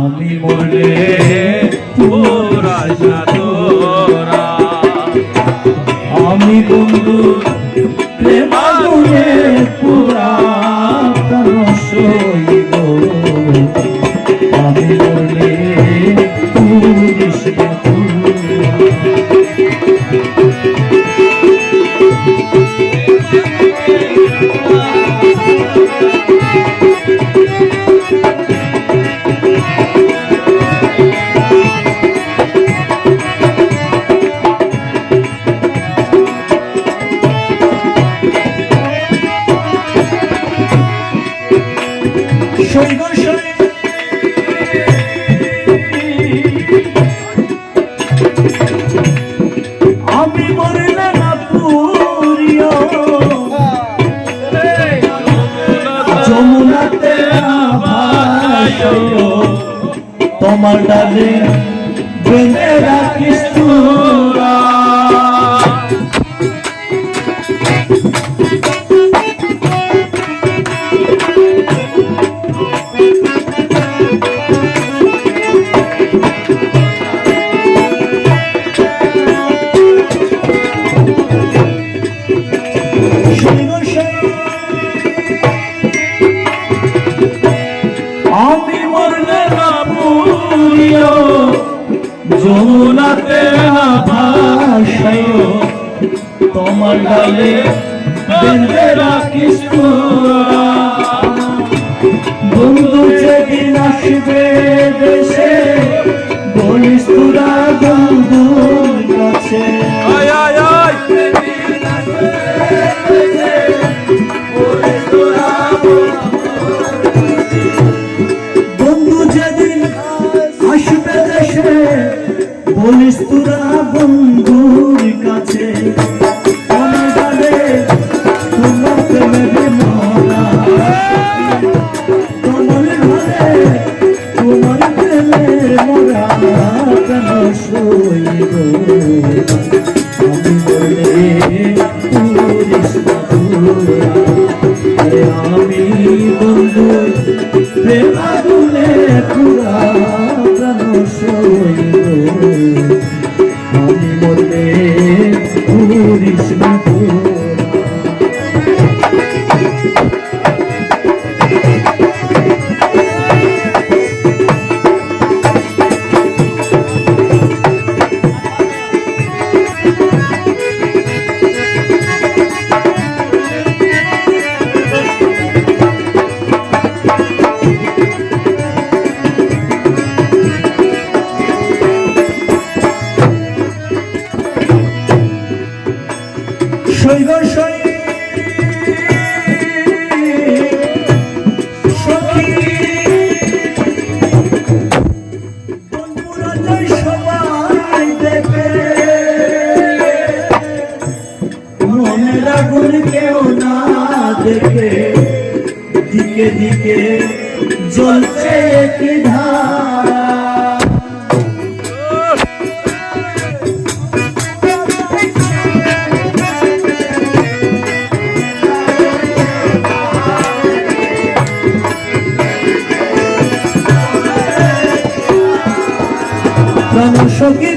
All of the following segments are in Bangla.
আমি মনে আমি বন্ধু প্রেমাগুনে পুরা সইব আমি আমি মরলে না পুরিও। যমুনাতে তোমার ডালে বেঁধে রাখিস আমি মরলে না পুরিও যমুনাতে তোমার ডালে বেঁধে রাখিস। বন্ধু যেদিন আসবে দেশে বলিস তোরা বন্ধুর কাছে। মনে জানে তোমার প্রেমে পুরিস না দেখে দিকে দিকে জ্বলছে কি ধারা। সখী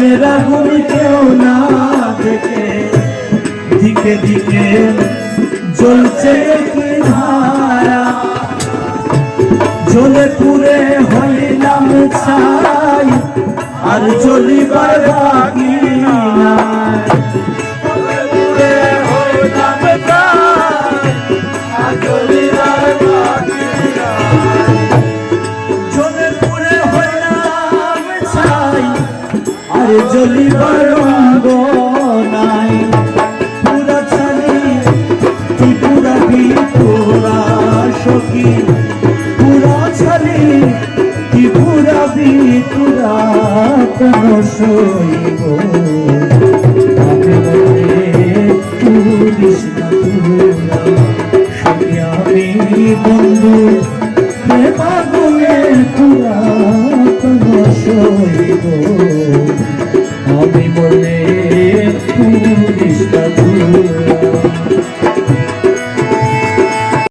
মনের আগুন কেউ না দেখে। দিকে দিকে জ্বলছে ধারা। জ্বলে পুরে হইলাম ছাই, আর জ্বলিবার বাকি নাই আর জ্বলিবার রঙ্গ নাই, পুরা ছালি তুই পুরা বিপুরা সখী। পুরা ছালি তুই পুরা বিপুরা কোন সইব আমি মনে